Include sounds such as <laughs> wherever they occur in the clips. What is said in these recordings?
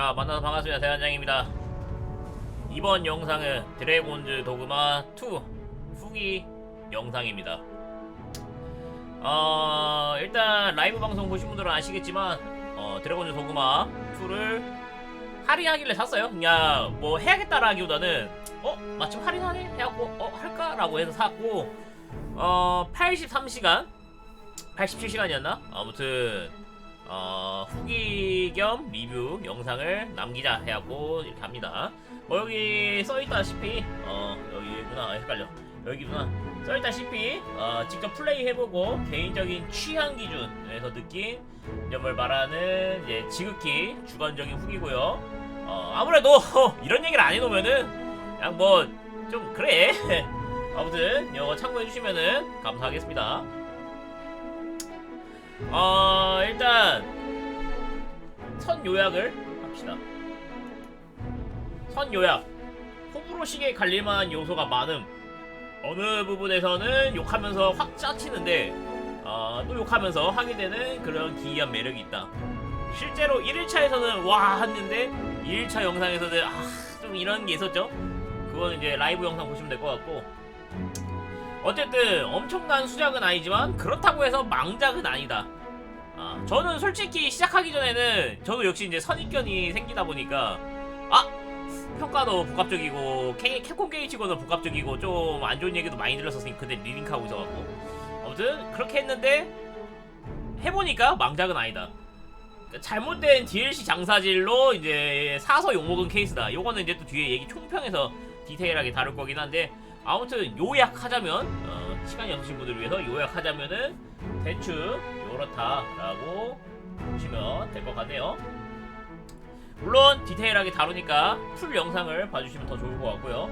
자 만나서 반갑습니다. 대한장입니다. 이번 영상은 드래곤즈 도그마 2 후기 영상입니다. 어 일단 라이브 방송 보신 분들은 아시겠지만 어 드래곤즈 도그마 2를 할인하길래 샀어요. 그냥 뭐 해야겠다라기보다는 어 마침 할인하네? 해갖고 어 할까 라고 해서 샀고 어 83시간? 87시간이었나? 아무튼 어, 후기 겸 리뷰 영상을 남기자 해갖고 이렇게 합니다. 뭐 여기 써있다시피 어 여기구나 아, 헷갈려 여기구나 써있다시피 어, 직접 플레이 해보고 개인적인 취향 기준에서 느낀 점을 말하는 이제 지극히 주관적인 후기고요. 어, 아무래도 <laughs> 이런 얘기를 안 해놓으면은 그냥 뭐 좀 그래. <laughs> 아무튼 이거 참고해주시면은 감사하겠습니다. 어 일단 선 요약을 합시다. 선 요약. 호불호식에 갈릴만한 요소가 많음. 어느 부분에서는 욕하면서 확 짜치는데 어, 또 욕하면서 하게 되는 그런 기이한 매력이 있다. 실제로 1일차에서는 와 했는데 2일차 영상에서는 아 좀 이런 게 있었죠. 그거는 이제 라이브 영상 보시면 될 것 같고 어쨌든 엄청난 수작은 아니지만 그렇다고 해서 망작은 아니다. 아, 저는 솔직히 시작하기 전에는 저도 역시 이제 선입견이 생기다 보니까 아 평가도 복합적이고 캐, 캡콤 게이치고는 복합적이고 좀 안 좋은 얘기도 많이 들었었으니 근데 리링크하고 있어갖고 아무튼 그렇게 했는데 해보니까 망작은 아니다. 그러니까 잘못된 DLC 장사질로 이제 사서 욕먹은 케이스다. 요거는 이제 또 뒤에 얘기 총평에서 디테일하게 다룰 거긴 한데 아무튼 요약하자면 어, 시간이 없으신 분들을 위해서 요약하자면은 대충 요렇다라고 보시면 될 것 같네요. 물론 디테일하게 다루니까 풀 영상을 봐주시면 더 좋을 것 같고요.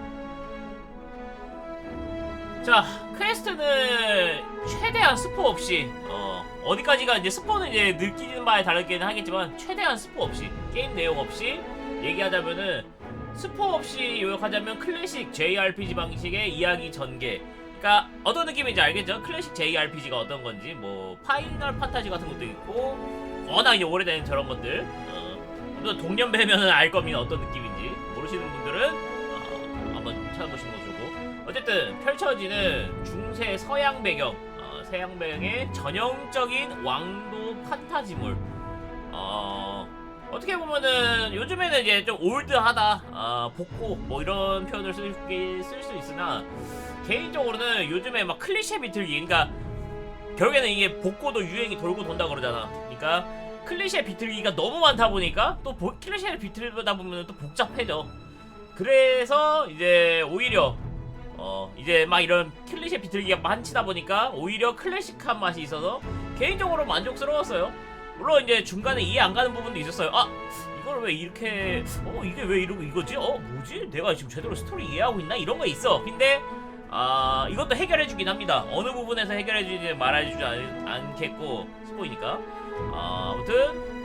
자 퀘스트는 최대한 스포 없이 어, 어디까지가 이제 스포는 이제 느끼는 바에 다르긴 하겠지만 최대한 스포 없이 게임 내용 없이 얘기하자면은 스포 없이 요약하자면 클래식 JRPG 방식의 이야기 전개. 그러니까 어떤 느낌인지 알겠죠? 클래식 JRPG가 어떤 건지 뭐 파이널 판타지 같은 것도 있고 워낙 오래된 저런 것들. 어, 또 동년배면은 알 겁니다. 어떤 느낌인지 모르시는 분들은 어, 한번 찾아보시는 거 좋고. 어쨌든 펼쳐지는 중세 서양 배경, 어, 서양 배경의 전형적인 왕도 판타지물. 어, 어떻게 보면은 요즘에는 이제 좀 올드하다, 아, 복고 뭐 이런 표현을 쓸 수 있으나 개인적으로는 요즘에 막 클리셰 비틀기, 그러니까 결국에는 이게 복고도 유행이 돌고 돈다 그러잖아. 그러니까 클리셰 비틀기가 너무 많다 보니까 또 보, 클리셰를 비틀다 보면 또 복잡해져. 그래서 이제 오히려 어 이제 막 이런 클리셰 비틀기가 많치다 보니까 오히려 클래식한 맛이 있어서 개인적으로 만족스러웠어요. 물론 이제 중간에 이해 안 가는 부분도 있었어요. 아 이걸 왜 이렇게 어 이게 왜 이러고 이거지? 어 뭐지? 내가 지금 제대로 스토리 이해하고 있나? 이런 거 있어. 근데 아 이것도 해결해주긴 합니다. 어느 부분에서 해결해주지 말아주지 않, 않겠고 스포이니까. 아, 아무튼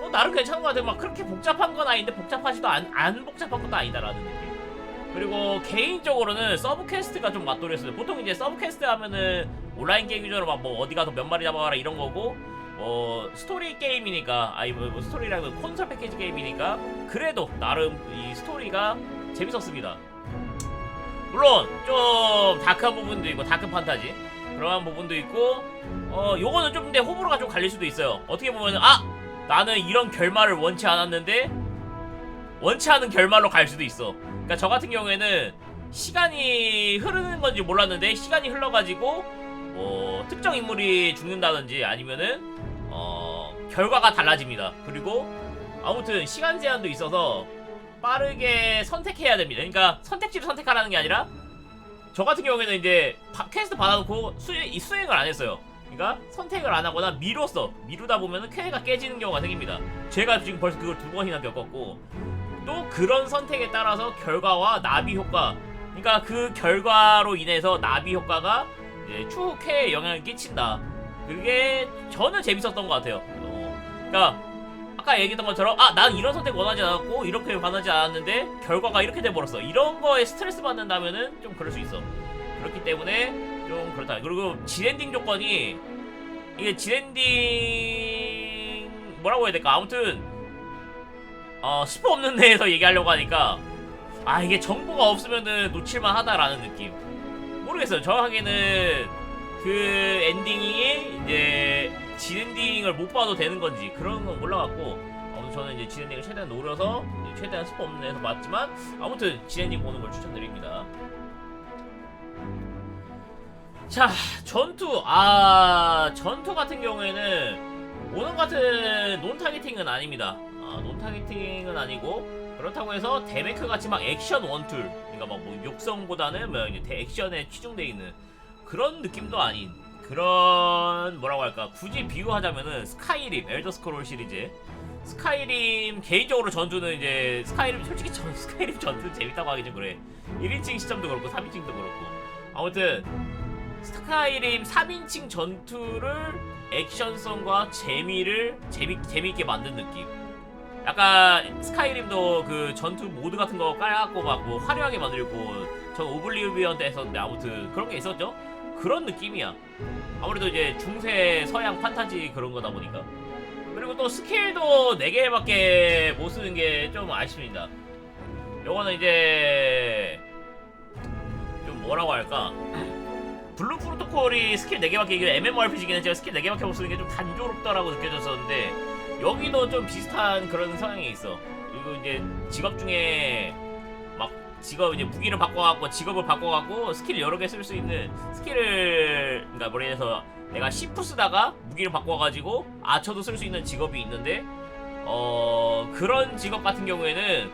뭐 나름 괜찮은 것 같아요. 막 그렇게 복잡한 건 아닌데 복잡하지도 않, 안 복잡한 것도 아니다라는 느낌. 그리고 개인적으로는 서브 퀘스트가 좀 맛돌이었어요. 보통 이제 서브 퀘스트 하면은 온라인 게임 위주로 막 뭐 어디 가서 몇 마리 잡아가라 이런 거고 뭐 스토리 게임이니까 아니 뭐, 뭐 스토리라고 콘솔 패키지 게임이니까 그래도 나름 이 스토리가 재밌었습니다. 물론 좀 다크한 부분도 있고 다크 판타지 그러한 부분도 있고 어 요거는 좀 근데 호불호가 좀 갈릴 수도 있어요. 어떻게 보면은 아 나는 이런 결말을 원치 않았는데 원치 않은 결말로 갈 수도 있어. 그러니까 저 같은 경우에는 시간이 흐르는 건지 몰랐는데 시간이 흘러가지고 뭐 특정 인물이 죽는다든지 아니면은 어 결과가 달라집니다. 그리고 아무튼 시간 제한도 있어서 빠르게 선택해야 됩니다. 그러니까 선택지를 선택하라는 게 아니라 저 같은 경우에는 이제 바- 퀘스트 받아놓고 수, 이 수행을 안 했어요. 그러니까 선택을 안 하거나 미뤘어. 미루다 보면은 퀘가 깨지는 경우가 생깁니다. 제가 지금 벌써 그걸 두 번이나 겪었고 또 그런 선택에 따라서 결과와 나비 효과 그러니까 그 결과로 인해서 나비 효과가 추후 쾌에 영향을 끼친다 그게 저는 재밌었던 것 같아요. 어, 그러니까 아까 얘기했던 것처럼 아 난 이런 선택 원하지 않았고 이렇게 원하지 않았는데 결과가 이렇게 돼버렸어. 이런 거에 스트레스 받는다면은 좀 그럴 수 있어. 그렇기 때문에 좀 그렇다. 그리고 진엔딩 조건이 이게 진엔딩 뭐라고 해야 될까? 아무튼 어, 스포 없는 데에서 얘기하려고 하니까 아 이게 정보가 없으면은 놓칠만 하다라는 느낌. 모르겠어요. 정확하게는 그 엔딩이 이제 진엔딩을 못 봐도 되는 건지 그런 건 몰라갖고 아무튼 저는 이제 진엔딩을 최대한 노려서 최대한 스포 없는 데서 봤지만 아무튼 진엔딩 보는 걸 추천드립니다. 자 전투. 아 전투 같은 경우에는 오늘 같은 논 타겟팅은 아닙니다. 아, 논 타겟팅은 아니고 그렇다고 해서 데메크 같이 막 액션 원툴 그러니까 막뭐 육성보다는 뭐 액션에 치중돼 있는 그런 느낌도 아닌 그런 뭐라고 할까 굳이 비유하자면은 스카이림 엘더 스크롤 시리즈 스카이림 개인적으로 전투는 이제 스카이림 솔직히 전 <laughs> 스카이림 전투 재밌다고 하기 좀 그래 1인칭 시점도 그렇고 3인칭도 그렇고 아무튼 스카이림 3인칭 전투를 액션성과 재미를 재미 재미있게 만든 느낌. 약간 스카이림도 그 전투 모드 같은 거 깔아갖고 막 뭐 화려하게 만들고 전 오블리비언 때 했었는데 아무튼 그런 게 있었죠. 그런 느낌이야. 아무래도 이제 중세 서양 판타지 그런 거다 보니까. 그리고 또 스킬도 4개밖에 못 쓰는 게 좀 아쉽습니다. 요거는 이제 좀 뭐라고 할까? <clears throat> 블루 프로토콜이 스킬 4개밖에 이게 MMORPG긴 했지만 스킬 4개밖에 못 쓰는 게 좀 단조롭다라고 느껴졌었는데 여기도 좀 비슷한 그런 성향이 있어 그리고 이제 직업 중에 막 직업 이제 무기를 바꿔갖고 직업을 바꿔갖고 스킬 여러 개 쓸 수 있는 스킬을 그러니까 뭐라 해서 내가 시프 쓰다가 무기를 바꿔가지고 아처도 쓸 수 있는 직업이 있는데 어 그런 직업 같은 경우에는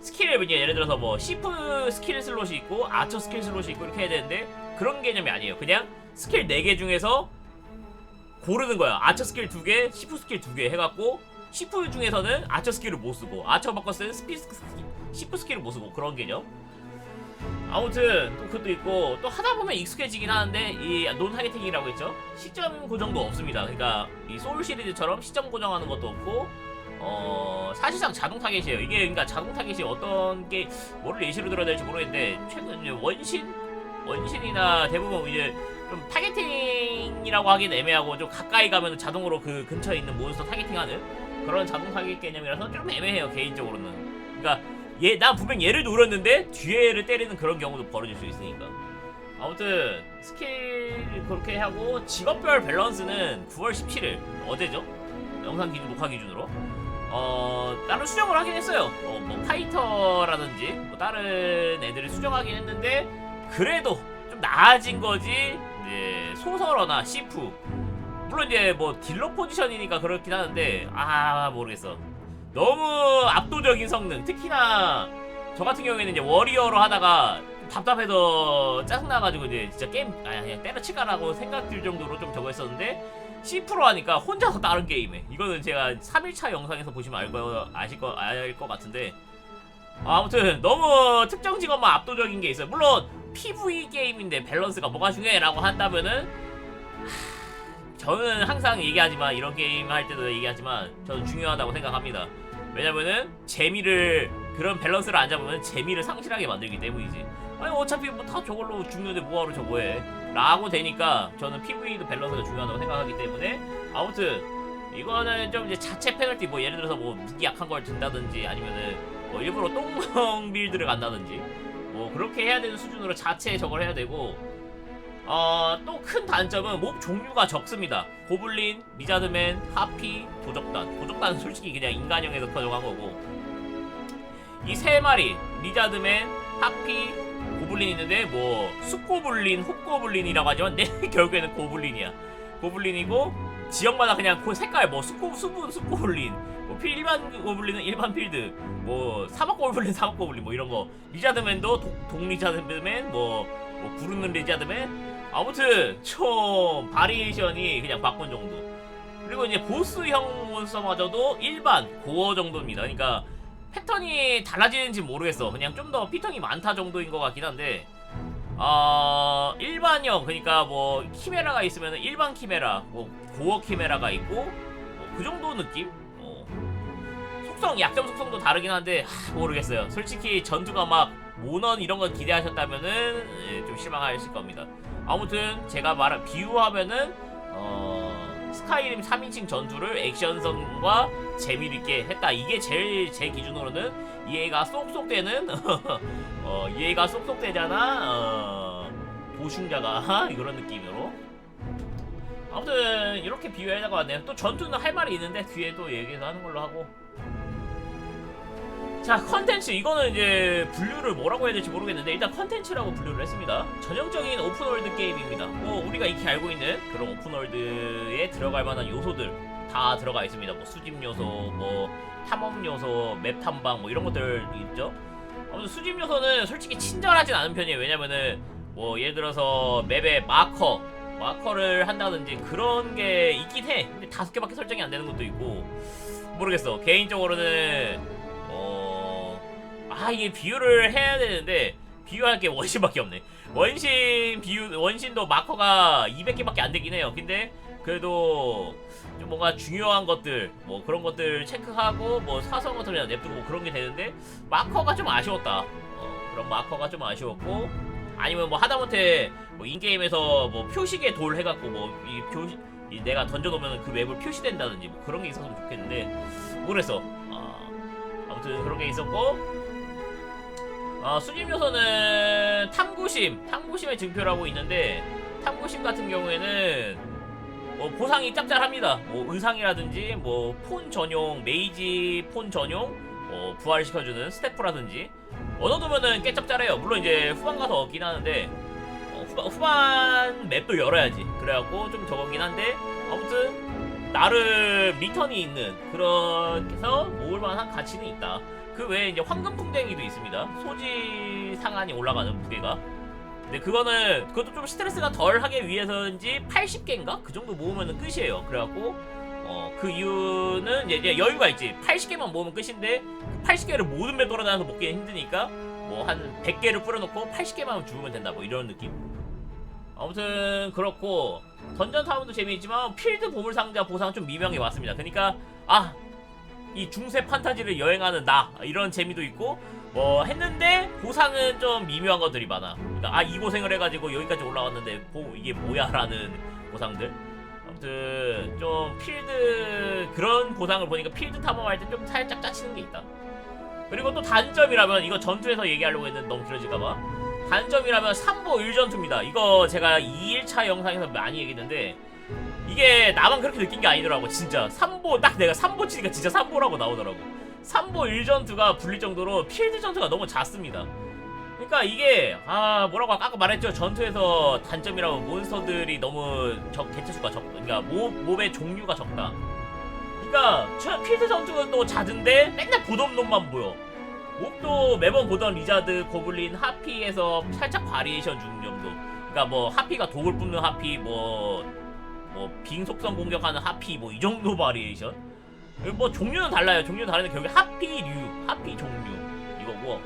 스킬을 이제 예를 들어서 뭐 시프 스킬 슬롯이 있고 아처 스킬 슬롯이 있고 이렇게 해야 되는데 그런 개념이 아니에요. 그냥 스킬 4개 중에서 고르는 거야. 아처 스킬 2개, 시프 스킬 2개 해갖고 시프 중에서는 아처 스킬을 못 쓰고 아처 바꿔 쓰는 스피 스킬, 시프 스킬을 못 쓰고 그런 개념. 아무튼 또 그것도 있고 또 하다 보면 익숙해지긴 하는데 이 논 타겟팅이라고 했죠. 시점 고정도 없습니다. 그러니까 이 소울 시리즈처럼 시점 고정하는 것도 없고 어 사실상 자동 타겟이에요. 이게 그러니까 자동 타겟이 어떤 게 뭐를 예시로 들어야 될지 모르겠는데 최근 이제 원신 원신이나 대부분 이제 좀 타겟팅이라고 하기는 애매하고 좀 가까이 가면 자동으로 그 근처에 있는 몬스터 타겟팅하는 그런 자동 타겟 개념이라서 좀 애매해요 개인적으로는. 그러니까 얘나 분명 얘를 노렸는데 뒤에를 때리는 그런 경우도 벌어질 수 있으니까. 아무튼 스킬 그렇게 하고 직업별 밸런스는 9월 17일 어제죠? 영상 기준 녹화 기준으로 어 다른 수정을 하긴 했어요. 어, 뭐 파이터라든지 뭐 다른 애들을 수정하긴 했는데 그래도 좀 나아진 거지. 이제 소설어나 시프 물론 이제 뭐 딜러 포지션이니까 그렇긴 하는데 아 모르겠어. 너무 압도적인 성능. 특히나 저 같은 경우에는 이제 워리어로 하다가 답답해서 짜증나가지고 이제 진짜 게임 아 그냥 때려치가라고 생각 들 정도로 좀 저거 했었는데 C 프로 하니까 혼자서 다른 게임에 이거는 제가 3일차 영상에서 보시면 알거 아실 거 알 것 같은데 아무튼 너무 특정 직업만 압도적인 게 있어요. 물론 PVE 게임인데 밸런스가 뭐가 중요해라고 한다면은 하, 저는 항상 얘기하지만 이런 게임 할 때도 얘기하지만 저는 중요하다고 생각합니다. 왜냐면은 재미를 그런 밸런스를 안 잡으면 재미를 상실하게 만들기 때문이지. 아니 어차피 뭐 다 저걸로 죽는데 뭐하러 저거 해 라고 되니까 저는 PVE도 밸런스가 중요하다고 생각하기 때문에 아무튼 이거는 좀 이제 자체 페널티 뭐 예를 들어서 뭐 무기 약한 걸 든다든지 아니면은 뭐 일부러 똥멍 <laughs> 빌드를 간다든지 뭐 그렇게 해야 되는 수준으로 자체 저걸 해야 되고 어 또 큰 단점은 몹 종류가 적습니다. 고블린, 리자드맨, 하피, 도적단. 도적단은 솔직히 그냥 인간형에서 표정한 거고. 이 세 마리 리자드맨, 하피, 고블린 있는데 뭐 숲고블린, 훅고블린이라고 하지만 내 <laughs> 결국에는 고블린이야. 고블린이고 지역마다 그냥 그 색깔 뭐 숲고 숲은 숲고블린, 뭐 필, 일반 고블린은 일반 필드, 뭐 사막 고블린 사막 고블린 뭐 이런 거. 리자드맨도 독, 독 리자드맨 뭐, 뭐 부르는 리자드맨 아무튼 좀 바리에이션이 그냥 바꾼 정도. 그리고 이제 보스형 몬스터마저도 일반 고어 정도입니다. 그러니까 패턴이 달라지는지 모르겠어. 그냥 좀 더 피턴이 많다 정도인 것 같긴 한데, 어, 일반형, 그러니까 뭐, 키메라가 있으면 일반 키메라, 뭐, 고어 키메라가 있고, 뭐, 그 정도 느낌? 어. 속성, 약점 속성도 다르긴 한데, 하, 모르겠어요. 솔직히 전투가 막, 모넌 이런 거 기대하셨다면은, 예, 좀 실망하실 겁니다. 아무튼, 제가 말한, 비유하면은, 어, 스카이림 3인칭 전투를 액션성과 재미를 있게 했다. 이게 제일 제 기준으로는 이해가 쏙쏙 되는 <laughs> 어, 이해가 쏙쏙 되잖아. 어, 보충자가 <laughs> 그런 느낌으로. 아무튼 이렇게 비유해야 될것 같네요. 또 전투는 할 말이 있는데 뒤에 또 얘기해서 하는 걸로 하고. 자 컨텐츠 이거는 이제 분류를 뭐라고 해야 될지 모르겠는데 일단 컨텐츠라고 분류를 했습니다. 전형적인 오픈월드 게임입니다. 뭐 우리가 익히 알고 있는 그런 오픈월드에 들어갈 만한 요소들 다 들어가 있습니다. 뭐 수집 요소 뭐 탐험 요소 맵 탐방 뭐 이런 것들 있죠? 아무튼 수집 요소는 솔직히 친절하진 않은 편이에요. 왜냐면은 뭐 예를 들어서 맵의 마커 마커를 한다든지 그런 게 있긴 해. 근데 다섯 개밖에 설정이 안 되는 것도 있고 모르겠어. 개인적으로는 어... 아 이게 비유를 해야 되는데 비유할 게 원신밖에 없네. 원신 비유 원신도 마커가 200개밖에 안 되긴 해요. 근데 그래도 좀 뭔가 중요한 것들 뭐 그런 것들 체크하고 뭐 사소한 것들이나 냅두고 뭐 그런 게 되는데 마커가 좀 아쉬웠다. 어, 그런 마커가 좀 아쉬웠고 아니면 뭐 하다못해 뭐 인게임에서 뭐 표식에 돌 해갖고 뭐 이 표시 이 내가 던져놓으면 그 맵을 표시된다든지 뭐 그런 게 있었으면 좋겠는데 모르겠어 아, 아무튼 그런 게 있었고 아, 수집 요소는 탐구심, 탐구심의 증표라고 있는데 탐구심 같은 경우에는 뭐 보상이 짭짤합니다. 뭐 의상이라든지 뭐 폰 전용, 메이지 폰 전용 뭐 부활시켜주는 스태프라든지 얻어두면은 꽤 짭짤해요. 물론 이제 후반 가서 얻긴 하는데 어, 후반, 후반 맵도 열어야지. 그래갖고 좀 적었긴 한데 아무튼 나름 리턴이 있는 그렇게서 모을 만한 가치는 있다. 그 외에 이제 황금 풍뎅이도 있습니다. 소지 상한이 올라가는 무게가. 근데 그거는 그것도 좀 스트레스가 덜 하기 위해서인지 80개인가 그 정도 모으면은 끝이에요. 그래갖고 어 그 이유는 이제, 여유가 있지. 80개만 모으면 끝인데 그 80개를 모든 맵 돌아다녀서 먹기는 힘드니까 뭐 한 100개를 뿌려놓고 80개만 주우면 된다. 뭐 이런 느낌. 아무튼 그렇고 던전 타운도 재미있지만 필드 보물 상자 보상 좀 미묘하게 왔습니다. 그러니까 아 이 중세 판타지를 여행하는 나 이런 재미도 있고 뭐 했는데 보상은 좀 미묘한 것들이 많아. 그러니까 아 이 고생을 해가지고 여기까지 올라왔는데 보, 이게 뭐야라는 보상들. 아무튼 좀 필드 그런 보상을 보니까 필드 탐험할 때 좀 살짝 짜치는 게 있다. 그리고 또 단점이라면 이거 전투에서 얘기하려고 했는데 너무 길어질까봐 단점이라면 3보 1전투입니다. 이거 제가 2일차 영상에서 많이 얘기했는데 이게 나만 그렇게 느낀 게 아니더라고 진짜. 3보 딱 내가 3보 치니까 진짜 3보라고 나오더라고. 3보 1전투가 불릴 정도로 필드 전투가 너무 작습니다. 그러니까 이게 아 뭐라고 아까 말했죠. 전투에서 단점이라면 몬스터들이 너무 적 개체수가 적 그러니까 몹, 몹의 종류가 적다. 그러니까 저- 필드 전투는 또 잦은데 맨날 보던 놈만 보여. 몹도 매번 보던 리자드, 고블린, 하피에서 살짝 바리에이션 주는 정도. 그러니까 뭐 하피가 독을 뿜는 하피 뭐 뭐 빙속성 공격하는 하피 뭐 이 정도 바리에이션 뭐 종류는 달라요. 종류는 다른데 결국 하피류 하피 종류 이거고.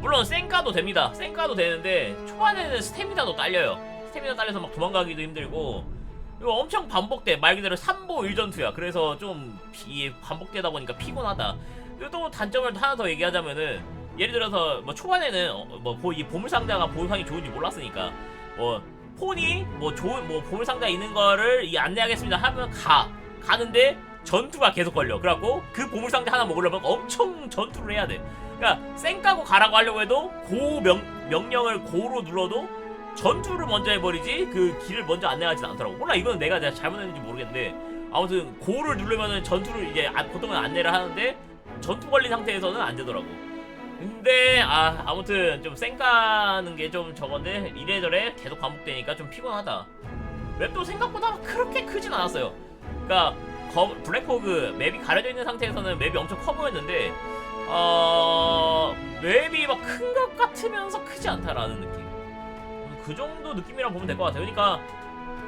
물론 센가도 됩니다. 센가도 되는데 초반에는 스태미나도 딸려요. 스태미나 딸려서 막 도망가기도 힘들고. 이거 엄청 반복돼. 말 그대로 3보 1전투야. 그래서 좀이 반복되다 보니까 피곤하다. 그리고 또 단점을 하나 더 얘기하자면은 예를 들어서 뭐 초반에는 어, 뭐이 보물 상자가 보상이 좋은지 몰랐으니까 뭐 폰이 뭐 좋은 뭐 보물 상자 있는 거를 이 안내하겠습니다 하면 가. 가는데 전투가 계속 걸려. 그래갖고 그 보물 상자 하나 먹으려면 엄청 전투를 해야 돼. 그러니까 쌩 까고 가라고 하려고 해도 고 명, 명령을 고로 눌러도 전투를 먼저 해버리지 그 길을 먼저 안내하진 않더라고. 몰라 이거는 내가 내가 잘못했는지 모르겠는데 아무튼 고를 누르면은 전투를 이제 아- 보통은 안내를 하는데 전투 걸린 상태에서는 안 되더라고 근데 아 아무튼 좀 쌩까는 게 좀 저건데 이래저래 계속 반복되니까 좀 피곤하다. 맵도 생각보다 그렇게 크진 않았어요. 그러니까 거, 블랙호그 맵이 가려져 있는 상태에서는 맵이 엄청 커 보였는데 어 맵이 막 큰 것 같으면서 크지 않다라는 느낌. 그 정도 느낌이라 보면 될 것 같아요. 그러니까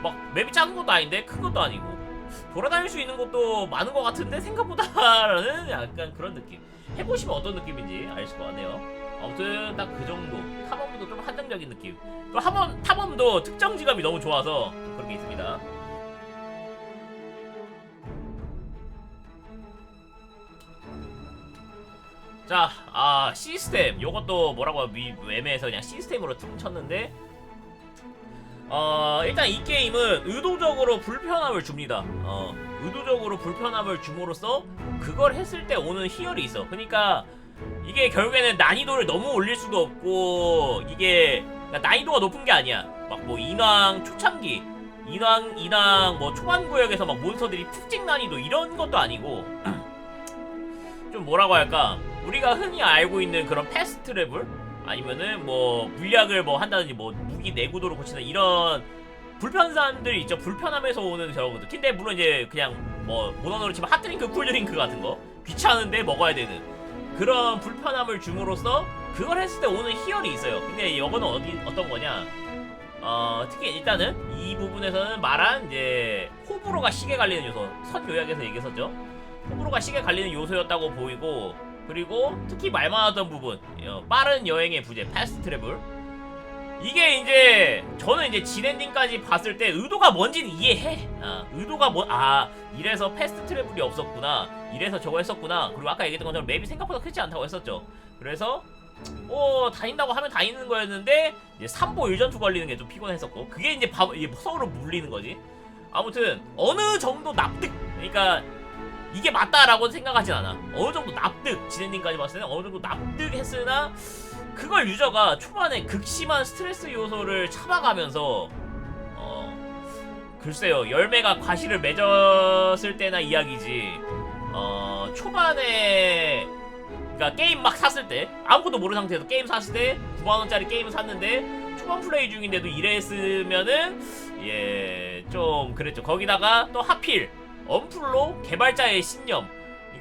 막 맵이 작은 것도 아닌데 큰 것도 아니고 돌아다닐 수 있는 것도 많은 것 같은데 생각보다 라는 약간 그런 느낌 해보시면 어떤 느낌인지 아실 것 같네요. 아무튼 딱 그 정도. 탐험도 좀 한정적인 느낌. 또 탐험, 탐험도 특정 지감이 너무 좋아서 좀 그런 게 있습니다. 자, 아 시스템. 요것도 뭐라고 미, 애매해서 그냥 시스템으로 퉁 쳤는데 어 일단 이 게임은 의도적으로 불편함을 줍니다. 어 의도적으로 불편함을 줌으로써 그걸 했을 때 오는 희열이 있어. 그러니까 이게 결국에는 난이도를 너무 올릴 수도 없고 이게 그러니까 난이도가 높은 게 아니야. 막 뭐 인왕 초창기, 인왕 인왕 뭐 초반 구역에서 막 몬스터들이 푹찍 난이도 이런 것도 아니고 <clears throat> 좀 뭐라고 할까 우리가 흔히 알고 있는 그런 패스트 레벨 아니면은 뭐 물약을 뭐 한다든지 뭐 무기 내구도를 고치는 이런 불편함들이 있죠 불편함에서 오는 저거거든 근데 물론 이제 그냥 뭐 모던으로 치면 핫드링크 쿨드링크 같은 거 귀찮은데 먹어야 되는 그런 불편함을 줌으로써 그걸 했을 때 오는 희열이 있어요. 근데 이거는 어디 어떤 거냐? 어 특히 일단은 이 부분에서는 말한 이제 호불호가 시계 갈리는 요소 선 요약에서 얘기했었죠? 호불호가 시계 갈리는 요소였다고 보이고 그리고 특히 말 많았던 부분 어, 빠른 여행의 부재 패스트 트래블 이게 이제 저는 이제 진엔딩까지 봤을 때 의도가 뭔지는 이해해. 아, 의도가 뭐 아 이래서 패스트 트래블이 없었구나. 이래서 저거 했었구나. 그리고 아까 얘기했던 것처럼 맵이 생각보다 크지 않다고 했었죠. 그래서 어 다닌다고 하면 다니는 거였는데 이제 3보 1전투 걸리는 게 좀 피곤했었고 그게 이제 바, 서로 물리는 거지. 아무튼 어느 정도 납득 그러니까 이게 맞다라고 생각하진 않아. 어느 정도 납득, 진엔딩까지 봤을 때는 어느 정도 납득했으나 그걸 유저가 초반에 극심한 스트레스 요소를 참아가면서 어 글쎄요 열매가 과실을 맺었을 때나 이야기지. 어 초반에 그러니까 게임 막 샀을 때 아무것도 모르는 상태에서 게임 샀을 때 9만 원짜리 게임을 샀는데 초반 플레이 중인데도 이랬으면은 예 좀 그랬죠. 거기다가 또 하필 언플로 개발자의 신념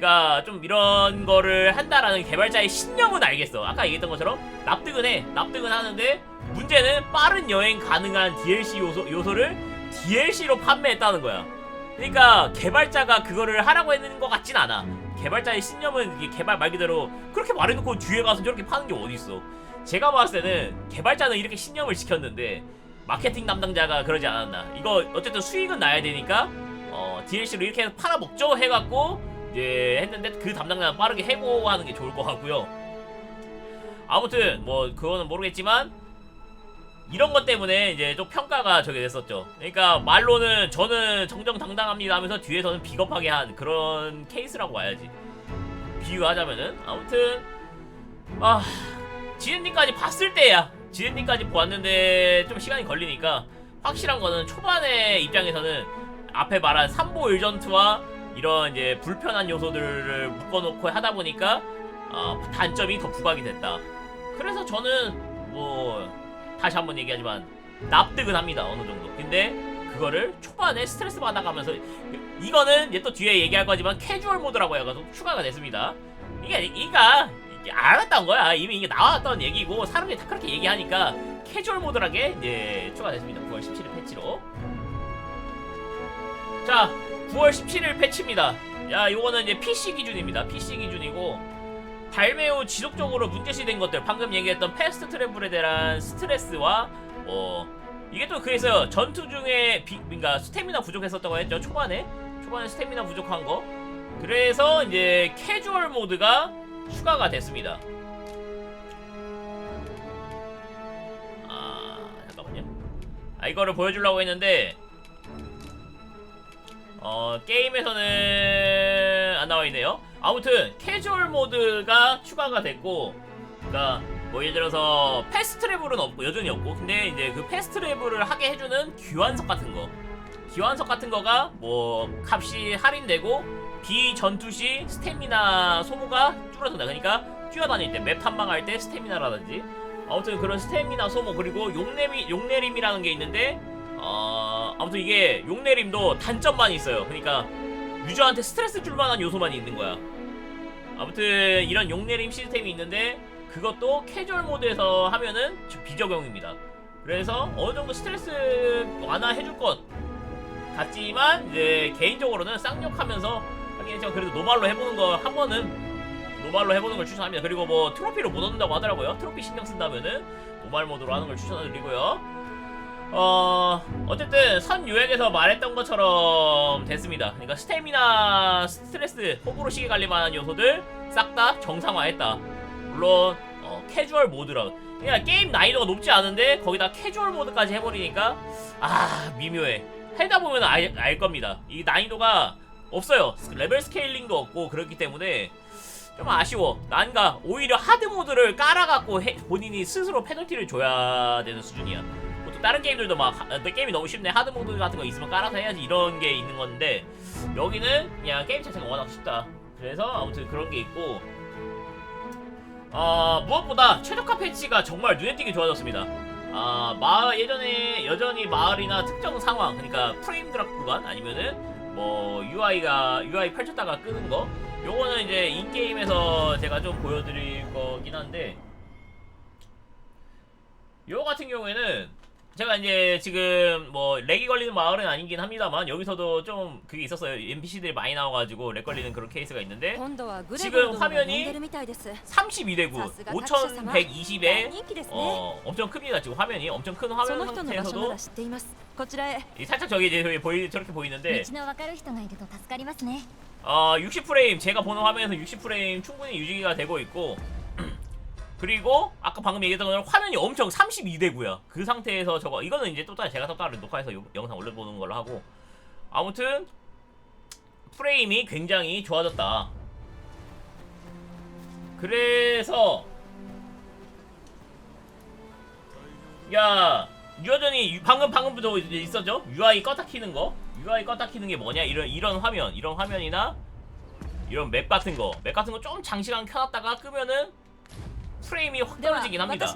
그러니까 좀 이런 거를 한다라는 개발자의 신념은 알겠어. 아까 얘기했던 것처럼 납득은 해. 납득은 하는데 문제는 빠른 여행 가능한 DLC 요소, 요소를 DLC로 판매했다는 거야. 그러니까 개발자가 그거를 하라고 했는 것 같진 않아. 개발자의 신념은 이게 개발 말 그대로 그렇게 말해놓고 뒤에 가서 저렇게 파는 게 어딨어. 제가 봤을 때는 개발자는 이렇게 신념을 지켰는데 마케팅 담당자가 그러지 않았나. 이거 어쨌든 수익은 나야 되니까 어, DLC로 이렇게 해서 팔아먹죠 해갖고 이제 했는데 그 담당자는 빠르게 해고하는 게 좋을 것 같고요. 아무튼 뭐 그거는 모르겠지만 이런 것 때문에 이제 좀 평가가 저게 됐었죠. 그러니까 말로는 저는 정정당당합니다 하면서 뒤에서는 비겁하게 한 그런 케이스라고 봐야지. 비유하자면은 아무튼 아 지엔딩까지 봤을 때야 지엔딩까지 보았는데 좀 시간이 걸리니까 확실한 거는 초반의 입장에서는 앞에 말한 3보 1전투와 이런 이제 불편한 요소들을 묶어놓고 하다 보니까 어, 단점이 더 부각이 됐다. 그래서 저는 뭐 다시 한번 얘기하지만 납득은 합니다 어느 정도. 근데 그거를 초반에 스트레스 받아가면서 이거는 이제 또 뒤에 얘기할 거지만 캐주얼 모드라고 해가지고 추가가 됐습니다. 이게 이가 알았던 거야 이미 이게 나왔던 얘기고 사람들이 다 그렇게 얘기하니까 캐주얼 모드라게 이제 추가됐습니다 9월 17일 패치로. 자, 9월 17일 패치입니다. 야, 요거는 이제 PC 기준입니다. PC 기준이고 발매 후 지속적으로 문제시된 것들, 방금 얘기했던 패스트 트래블에 대한 스트레스와 뭐 이게 또 그래서 전투 중에 비, 그러니까 스태미나 부족했었다고 했죠. 초반에 초반에 스태미나 부족한 거. 그래서 이제 캐주얼 모드가 추가가 됐습니다. 아, 잠깐만요. 아, 이거를 보여주려고 했는데 어 게임에서는 안 나와 있네요. 아무튼 캐주얼 모드가 추가가 됐고, 그러니까 뭐 예를 들어서 패스트 트래블은 없고 여전히 없고, 근데 이제 그 패스트 트래블을 하게 해주는 귀환석 같은 거, 귀환석 같은 거가 뭐 값이 할인되고 비전투 시 스태미나 소모가 줄어든다. 그러니까 뛰어다닐 때 맵 탐방할 때 스태미나라든지 아무튼 그런 스태미나 소모 그리고 용내미 용내림이라는 게 있는데 어, 아무튼 이게 용내림도 단점만 있어요. 그러니까 유저한테 스트레스 줄 만한 요소만 있는 거야. 아무튼 이런 용내림 시스템이 있는데 그것도 캐주얼 모드에서 하면은 비적용입니다. 그래서 어느 정도 스트레스 완화해 줄 것 같지만 이제 개인적으로는 쌍욕하면서 하긴 했지만 그래도 노말로 해보는 거 한 번은 노말로 해보는 걸 추천합니다. 그리고 뭐 트로피를 못 얻는다고 하더라고요. 트로피 신경 쓴다면은 노말 모드로 하는 걸 추천드리고요. 어 어쨌든 선 유행에서 말했던 것처럼 됐습니다. 그러니까 스태미나, 스트레스, 호불호 시계 관리 만한 요소들 싹 다 정상화했다. 물론 어, 캐주얼 모드라. 그냥 게임 난이도가 높지 않은데 거기다 캐주얼 모드까지 해버리니까 아 미묘해. 하다 보면 알, 알 겁니다. 이 난이도가 없어요. 레벨 스케일링도 없고 그렇기 때문에 좀 아쉬워. 난가 오히려 하드 모드를 깔아갖고 해- 본인이 스스로 페널티를 줘야 되는 수준이야 다른 게임들도 막 하- 내 게임이 너무 쉽네 하드 모드 같은 거 있으면 깔아서 해야지 이런 게 있는 건데 여기는 그냥 게임 자체가 워낙 쉽다 그래서 아무튼 그런 게 있고 어, 무엇보다 최적화 패치가 정말 눈에 띄게 좋아졌습니다. 아, 마을 예전에 여전히 마을이나 특정 상황, 그러니까 프레임 드랍 구간 아니면은 뭐 UI가 UI 펼쳤다가 끄는 거, 요거는 이제 인 게임에서 제가 좀 보여드릴 거긴 한데, 요 같은 경우에는 제가 이제 지금 뭐 렉이 걸리는 마을은 아니긴 합니다만 여기서도 좀 그게 있었어요. NPC들이 많이 나와가지고 렉 걸리는 그런 케이스가 있는데 지금 화면이 32대 9, 5120에 어, 엄청 큽니다. 지금 화면이 엄청 큰 화면 상태에서도 살짝 저기 이제 보이, 저렇게 보이는데 어, 60프레임 제가 보는 화면에서 60프레임 충분히 유지가 되고 있고 그리고 아까 방금 얘기했던 것처럼 화면이 엄청 32대구야. 그 상태에서 저거 이거는 이제 또 따로 제가 또 따로 녹화해서 요- 영상 올려보는 걸로 하고. 아무튼 프레임이 굉장히 좋아졌다. 그래서 야 여전히 유- 방금 방금부터 이제 있었죠? UI 껐다 키는 거? UI 껐다 키는 게 뭐냐? 이런 이런 화면 이런 화면이나 이런 맵 같은 거맵 같은 거 좀 장시간 켜놨다가 끄면은 프레임이 확 떨어지긴 합니다.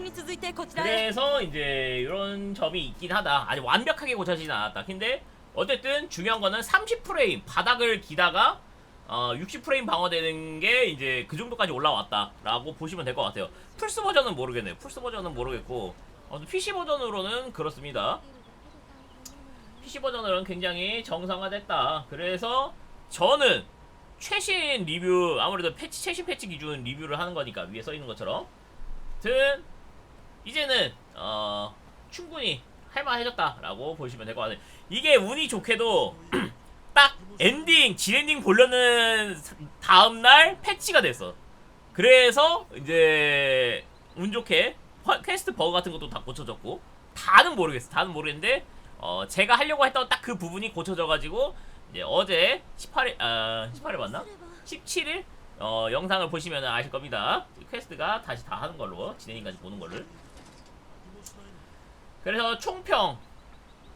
그래서 이제 이런 점이 있긴 하다. 아직 완벽하게 고쳐지진 않았다. 근데 어쨌든 중요한 거는 30프레임 바닥을 기다가 어, 60프레임 방어되는 게 이제 그 정도까지 올라왔다라고 보시면 될 것 같아요. 플스 버전은 모르겠네요. 플스 버전은 모르겠고 어, PC 버전으로는 그렇습니다. PC 버전으로는 굉장히 정상화됐다. 그래서 저는 최신 리뷰 아무래도 패치 최신 패치 기준 리뷰를 하는 거니까 위에 써 있는 것처럼 든 이제는 어 충분히 할만해졌다라고 보시면 될 것 같아요. 이게 운이 좋게도 <clears throat> 딱 엔딩 진엔딩 보려는 다음 날 패치가 됐어. 그래서 이제 운 좋게 화- 퀘스트 버그 같은 것도 다 고쳐졌고 다는 모르겠어. 다는 모르겠는데 어 제가 하려고 했던 딱 그 부분이 고쳐져 가지고 이제 어제 18일 아 18일 맞나? 17일? 어 영상을 보시면 아실 겁니다. 퀘스트가 다시 다 하는 걸로 진행까지 보는 거를. 그래서 총평.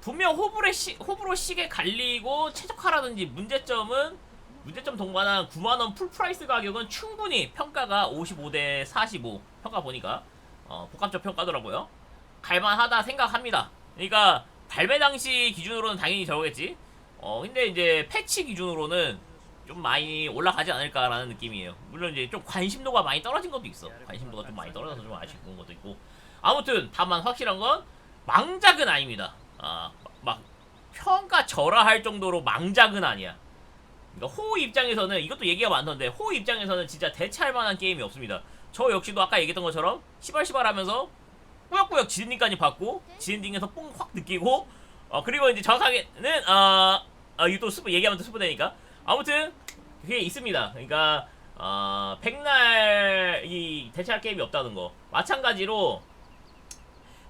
분명 호불의 시, 호불호 시계 갈리고 최적화라든지 문제점은 문제점 동반한 9만원 풀프라이스 가격은 충분히 평가가 55대 45 평가 보니까. 어, 복합적 평가더라고요. 갈만하다 생각합니다. 그러니까 발매 당시 기준으로는 당연히 저거겠지 어 근데 이제 패치 기준으로는 좀 많이 올라가지 않을까라는 느낌이에요 물론 이제 좀 관심도가 많이 떨어진 것도 있어 관심도가 좀 많이 떨어져서 좀 아쉬운 것도 있고 아무튼 다만 확실한 건 망작은 아닙니다. 아, 막 평가 절하할 정도로 망작은 아니야. 그러니까 호우 입장에서는 이것도 얘기가 많던데 호우 입장에서는 진짜 대체할 만한 게임이 없습니다. 저 역시도 아까 얘기했던 것처럼 시발시발하면서 꾸역꾸역 지엔딩까지 받고 지엔딩에서 뽕 확 느끼고 어 그리고 이제 정확하게는 아, 아 이거 또 스포 얘기하면 또 스포 되니까. 아무튼 그게 있습니다. 그러니까 어 백날 이 대체할 게임이 없다는 거. 마찬가지로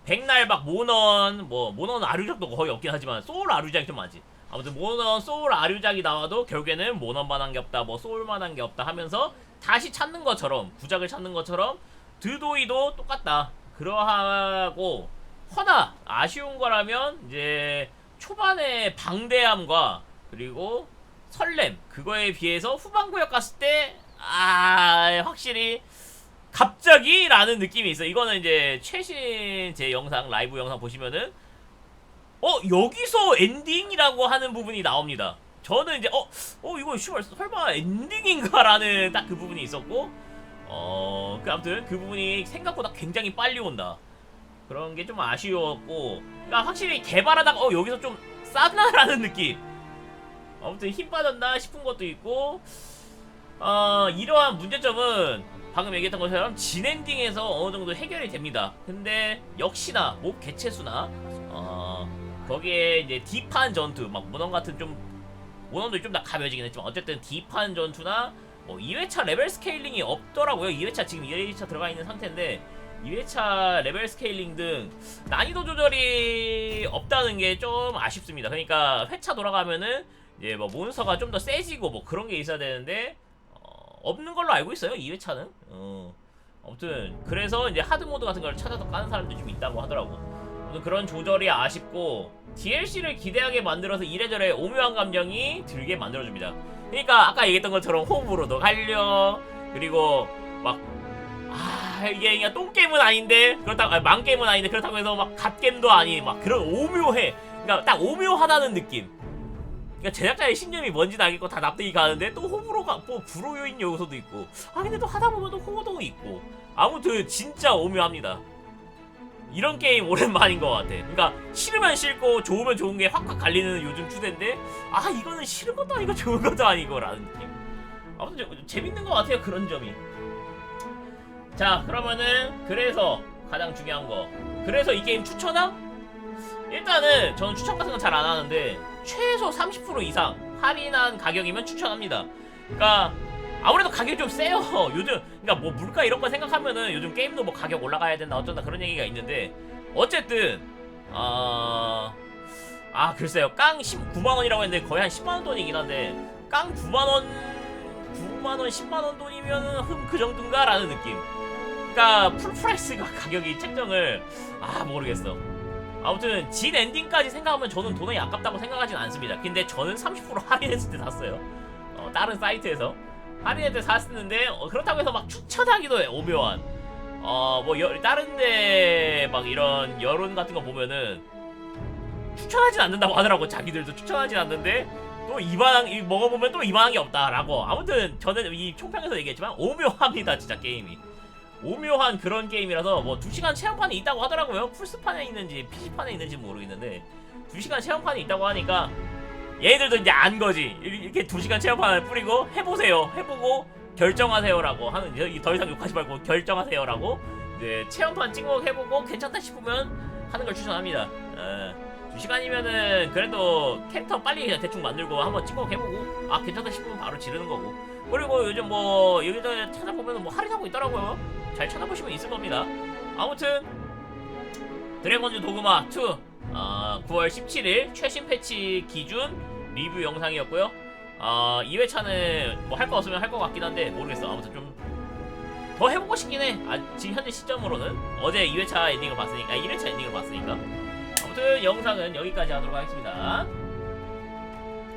백날 막 모넌 뭐 모넌 아류작도 거의 없긴 하지만 소울 아류작이 좀 많지. 아무튼 모넌 소울 아류작이 나와도 결국에는 모넌만한 게 없다 뭐 소울만한 게 없다 하면서 다시 찾는 것처럼 구작을 찾는 것처럼 드도이도 똑같다. 그러하고 허나 아쉬운 거라면 이제 초반에 방대함과 그리고 설렘 그거에 비해서 후반 구역 갔을 때 아 확실히 갑자기 라는 느낌이 있어. 이거는 이제 최신 제 영상, 라이브 영상 보시면은, 어, 여기서 엔딩이라고 하는 부분이 나옵니다. 저는 이제, 어, 어, 이거 씨발, 설마 엔딩인가라는 딱 그 부분이 있었고, 어, 그, 아무튼 그 부분이 생각보다 굉장히 빨리 온다. 그런 게 좀 아쉬웠고, 그러니까 확실히 개발하다가, 어, 여기서 좀 쌌나라는 느낌. 아무튼 힘 빠졌나 싶은 것도 있고, 어, 이러한 문제점은 방금 얘기했던 것처럼 진엔딩에서 어느 정도 해결이 됩니다. 근데 역시나 몹 개체수나 어, 거기에 이제 딥한 전투, 막 모넌 같은 좀 모넌도 좀더 가벼워지긴 했지만 어쨌든 딥한 전투나 뭐 2회차 레벨 스케일링이 없더라고요. 2회차 지금 2회차 들어가 있는 상태인데 2회차 레벨 스케일링 등 난이도 조절이 없다는 게 좀 아쉽습니다. 그러니까 회차 돌아가면은 이제 뭐 몬스터가 좀 더 세지고 뭐 그런 게 있어야 되는데 어, 없는 걸로 알고 있어요. 2회차는. 어. 아무튼 그래서 이제 하드 모드 같은 걸 찾아서 까는 사람들이 좀 있다고 하더라고. 아무튼 그런 조절이 아쉽고 DLC를 기대하게 만들어서 이래저래 오묘한 감정이 들게 만들어줍니다. 그러니까 아까 얘기했던 것처럼 호흡으로도 갈려 그리고 막 아 이게 그냥 똥게임은 아닌데 그렇다고 아니, 망게임은 아닌데 그렇다고 해서 막 갓게임도 아닌 막 그런 오묘해. 그러니까 딱 오묘하다는 느낌. 그러니까 제작자의 신념이 뭔지는 알겠고 다 납득이 가는데 또 호불호가 뭐 불호요인 요소도 있고. 아 근데 또 하다 보면 또 호도도 있고. 아무튼 진짜 오묘합니다. 이런 게임 오랜만인 것 같아. 그러니까 싫으면 싫고 좋으면 좋은 게 확확 갈리는 요즘 추세인데 아 이거는 싫은 것도 아니고 좋은 것도 아니고 라는 느낌. 아무튼 저- 재밌는 것 같아요 그런 점이 자 그러면은 그래서 가장 중요한 거. 그래서 이 게임 추천함? 일단은 저는 추천 같은 건 잘 안 하는데 최소 30% 이상 할인한 가격이면 추천합니다. 그러니까 아무래도 가격이 좀 세요. <laughs> 요즘 그러니까 뭐 물가 이런 거 생각하면은 요즘 게임도 뭐 가격 올라가야 된다 어쩐다 그런 얘기가 있는데 어쨌든 어... 아 글쎄요. 깡 19만원이라고 했는데 거의 한 10만원 돈이긴 한데 깡 9만원 9만원 10만원 돈이면은 흠 그 정도인가 라는 느낌 그러니까 풀프라이스가 가격이 책정을 아 모르겠어. 아무튼 진 엔딩까지 생각하면 저는 돈이 아깝다고 생각하진 않습니다. 근데 저는 30% 할인했을 때 샀어요. 어, 다른 사이트에서. 할인할 때 샀었는데 어, 그렇다고 해서 막 추천하기도 해 오묘한. 어뭐 다른데 막 이런 여론 같은 거 보면은 추천하진 않는다고 하더라고 자기들도 추천하진 않는데. 또 이만한 이 먹어보면 또 이만한 게 없다라고. 아무튼 저는 이 총평에서 얘기했지만 오묘합니다 진짜 게임이 오묘한 그런 게임이라서 뭐 2시간 체험판이 있다고 하더라고요. 플스판에 있는지 PC판에 있는지 모르겠는데 2시간 체험판이 있다고 하니까 얘들도 이제 안 거지. 이렇게 2시간 체험판을 뿌리고 해보세요. 해보고 결정하세요라고 하는 더 이상 욕하지 말고 결정하세요라고 이제 체험판 찍어 해보고 괜찮다 싶으면 하는 걸 추천합니다. 어, 2시간이면은 그래도 캐릭터 빨리 그냥 대충 만들고 한번 찍어 해보고 아 괜찮다 싶으면 바로 지르는 거고. 그리고 요즘 뭐 여기저기 찾아보면 뭐 할인하고 있더라고요 잘 찾아보시면 있을 겁니다. 아무튼 드래곤즈 도그마 2 어, 9월 17일 최신 패치 기준 리뷰 영상이었고요. 어, 2회차는 뭐 할 거 없으면 할 것 같긴 한데 모르겠어. 아무튼 좀 더 해보고 싶긴 해. 아, 지금 현재 시점으로는. 어제 2회차 엔딩을 봤으니까 아, 1회차 엔딩을 봤으니까. 아무튼 영상은 여기까지 하도록 하겠습니다